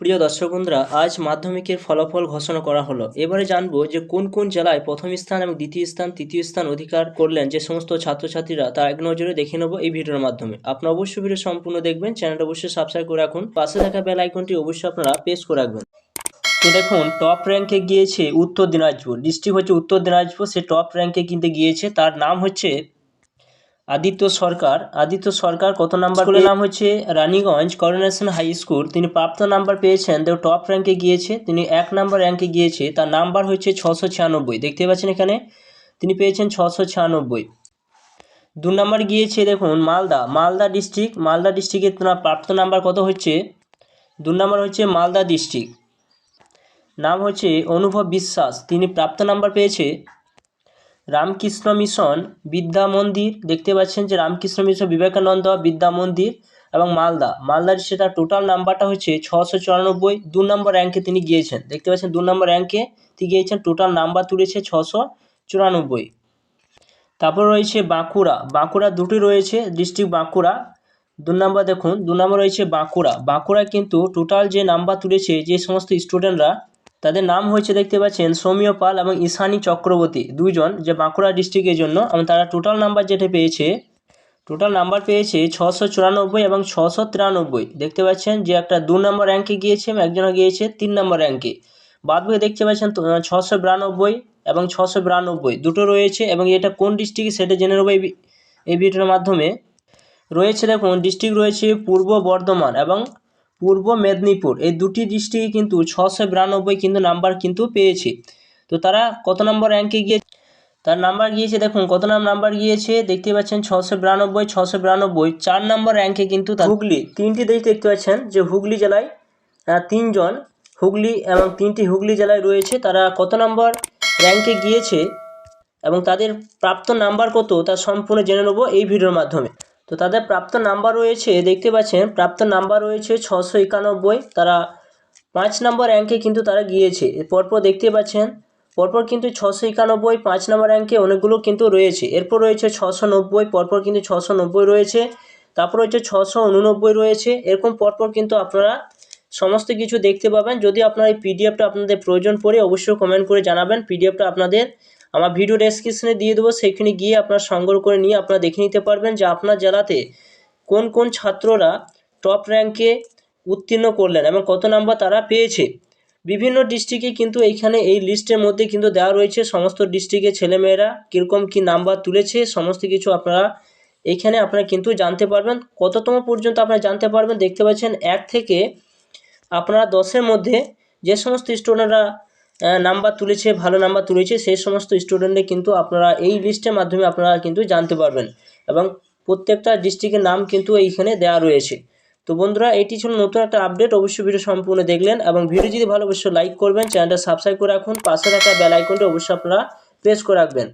প্রিয় দর্শক বন্ধুরা, আজ মাধ্যমিকের ফলাফল ঘোষণা করা হলো। এবারে জানব যে কোন কোন জেলায় প্রথম স্থান এবং দ্বিতীয় স্থান, তৃতীয় স্থান অধিকার করলেন যে সমস্ত ছাত্রছাত্রীরা, তা এক নজরে দেখে নেব এই ভিডিওর মাধ্যমে। আপনারা অবশ্যই ভিডিও সম্পূর্ণ দেখবেন, চ্যানেলটা অবশ্যই সাবস্ক্রাইব করে রাখুন। পাশে থাকা বেল আইকনটি অবশ্যই আপনারা প্রেস করে রাখবেন। তো দেখুন টপ র্যাঙ্কে গিয়েছে উত্তর দিনাজপুর। ডিস্ট্রিক্ট হচ্ছে উত্তর দিনাজপুর, সে টপ র্যাঙ্কে কিন্তু গিয়েছে। তার নাম হচ্ছে আদিত্য সরকার আদিত্য সরকার কত নাম্বার স্কুলের নাম হচ্ছে রানীগঞ্জ করোনেশন হাই স্কুল তিনি প্রাপ্ত নাম্বার পেয়েছেন তো টপ র্যাঙ্কে গিয়েছে তিনি এক নাম্বার র্যাঙ্কে গিয়েছে তার নাম্বার হচ্ছে ছশো ছিয়ানব্বই। দেখতে পাচ্ছেন এখানে তিনি পেয়েছেন ছশো ছিয়ানব্বই। দু নাম্বার গিয়েছে দেখুন মালদা। মালদা ডিস্ট্রিক্ট মালদা ডিস্ট্রিক্টের তার প্রাপ্ত নাম্বার কত হচ্ছে? দু নাম্বার হচ্ছে মালদা ডিস্ট্রিক্ট নাম হচ্ছে অনুভব বিশ্বাস। তিনি প্রাপ্ত নাম্বার পেয়েছে রামকৃষ্ণ মিশন বিদ্যা মন্দির, দেখতে পাচ্ছেন যে রামকৃষ্ণ মিশন বিবেকানন্দ বিদ্যা মন্দির এবং মালদা। মালদার সেটা টোটাল নাম্বারটা হচ্ছে ছশো চুরানব্বই। দু নম্বর র্যাঙ্কে তিনি গিয়েছেন। দেখতে পাচ্ছেন দু নম্বর র্যাঙ্কে তিনি গিয়েছেন টোটাল নাম্বার তুলেছে ছশো চুরানব্বই। তারপর রয়েছে বাঁকুড়া। বাঁকুড়া দুটি রয়েছে ডিস্ট্রিক্ট বাঁকুড়া। দু নম্বর দেখুন, দু নম্বর রয়েছে বাঁকুড়া। বাঁকুড়া কিন্তু টোটাল যে নাম্বার তুলেছে, যে সমস্ত স্টুডেন্টরা তাদের নাম হয়েছে দেখতে পাচ্ছেন সৌম্য পাল এবং ঈশানী চক্রবর্তী দুজন যে বাঁকুড়া ডিস্ট্রিক্টের জন্য এবং তারা টোটাল নাম্বার যেটা পেয়েছে টোটাল নাম্বার পেয়েছে ছশো চুরানব্বই এবং ছশো তিরানব্বই। দেখতে পাচ্ছেন যে একটা দু নম্বর র্যাঙ্কে গিয়েছে এবং একজনে গিয়েছে তিন নম্বর র্যাঙ্কে বাদ বাকি দেখতে পাচ্ছেন ছশো বিরানব্বই এবং ছশো বিরানব্বই, দুটো রয়েছে এবং এটা কোন ডিস্ট্রিক্ট সেটা জেনে নেব এই ভিডিওর মাধ্যমে। রয়েছে দেখুন ডিস্ট্রিক্ট রয়েছে পূর্ব বর্ধমান এবং পূর্ব মেদিনীপুর, এই দুটি ডিস্ট্রিক্টে কিন্তু ছশো বিরানব্বই কিন্তু নাম্বার কিন্তু পেয়েছে। তো তারা কত নম্বর র্যাঙ্কে গিয়ে তার নাম্বার গিয়েছে, দেখুন, কত নাম নাম্বার গিয়েছে? দেখতে পাচ্ছেন ছশো বিরানব্বই ছশো বিরানব্বই। চার নম্বর র্যাঙ্কে কিন্তু হুগলি, তিনটি দেশ দেখতে পাচ্ছেন যে হুগলি জেলায় তিনজন হুগলি এবং তিনটি হুগলি জেলায় রয়েছে। তারা কত নম্বর র্যাঙ্কে গিয়েছে এবং তাদের প্রাপ্ত নাম্বার কত, তা সম্পূর্ণ জেনে নেব এই ভিডিওর মাধ্যমে। তো তাদের প্রাপ্ত নাম্বার রয়েছে, দেখতে পাচ্ছেন, প্রাপ্ত নাম্বার রয়েছে ছশো একানব্বই। তারা পাঁচ নম্বর র্যাঙ্কে কিন্তু তারা গিয়েছে। পরপর দেখতে পাচ্ছেন, পরপর কিন্তু ছশো একানব্বই, পাঁচ নম্বর র্যাঙ্কে অনেকগুলো কিন্তু রয়েছে। এরপর রয়েছে ছশো নব্বই, পরপর কিন্তু ছশো নব্বই রয়েছে। তারপর রয়েছে ছশো উননব্বই রয়েছে। এরকম পরপর কিন্তু আপনারা সমস্ত কিছু দেখতে পাবেন। যদি আপনার এই পিডিএফটা আপনাদের প্রয়োজন পড়ে, অবশ্যই কমেন্ট করে জানাবেন। পিডিএফটা আপনাদের আমার ভিডিও ডেসক্রিপশনে দিয়ে দেবো, সেখানে গিয়ে আপনারা সংগ্রহ করে নিয়ে আপনারা দেখে নিতে পারবেন যে আপনার জেলাতে কোন কোন ছাত্ররা টপ র্যাঙ্কে উত্তীর্ণ করলেন এবং কত নাম্বার তারা পেয়েছে। বিভিন্ন ডিস্ট্রিক্টে কিন্তু এইখানে এই লিস্টের মধ্যে কিন্তু দেওয়া রয়েছে, সমস্ত ডিস্ট্রিক্টের ছেলেমেয়েরা কীরকম কী নাম্বার তুলেছে, সমস্ত কিছু আপনারা এইখানে আপনারা কিন্তু জানতে পারবেন। কততম পর্যন্ত আপনারা জানতে পারবেন, দেখতে পাচ্ছেন এক থেকে আপনারা দশের মধ্যে যে সমস্ত স্টুডেন্টরা নাম্বার তুলেছে, ভালো নাম্বার তুলেছে সেই সমস্ত স্টুডেন্টে কিন্তু আপনারা এই লিস্টের মাধ্যমে আপনারা কিন্তু জানতে পারবেন। এবং প্রত্যেকটা ডিস্ট্রিক্টের নাম কিন্তু এইখানে দেওয়া রয়েছে। তো বন্ধুরা, এটি ছিল নতুন একটা আপডেট অবশ্যই ভিডিও সম্পূর্ণ দেখলেন এবং ভিডিও যদি ভালো অবশ্যই লাইক করবেন চ্যানেলটা সাবস্ক্রাইব করে রাখুন। পাশে থাকা বেল আইকনটি অবশ্যই আপনারা প্রেস করে রাখবেন।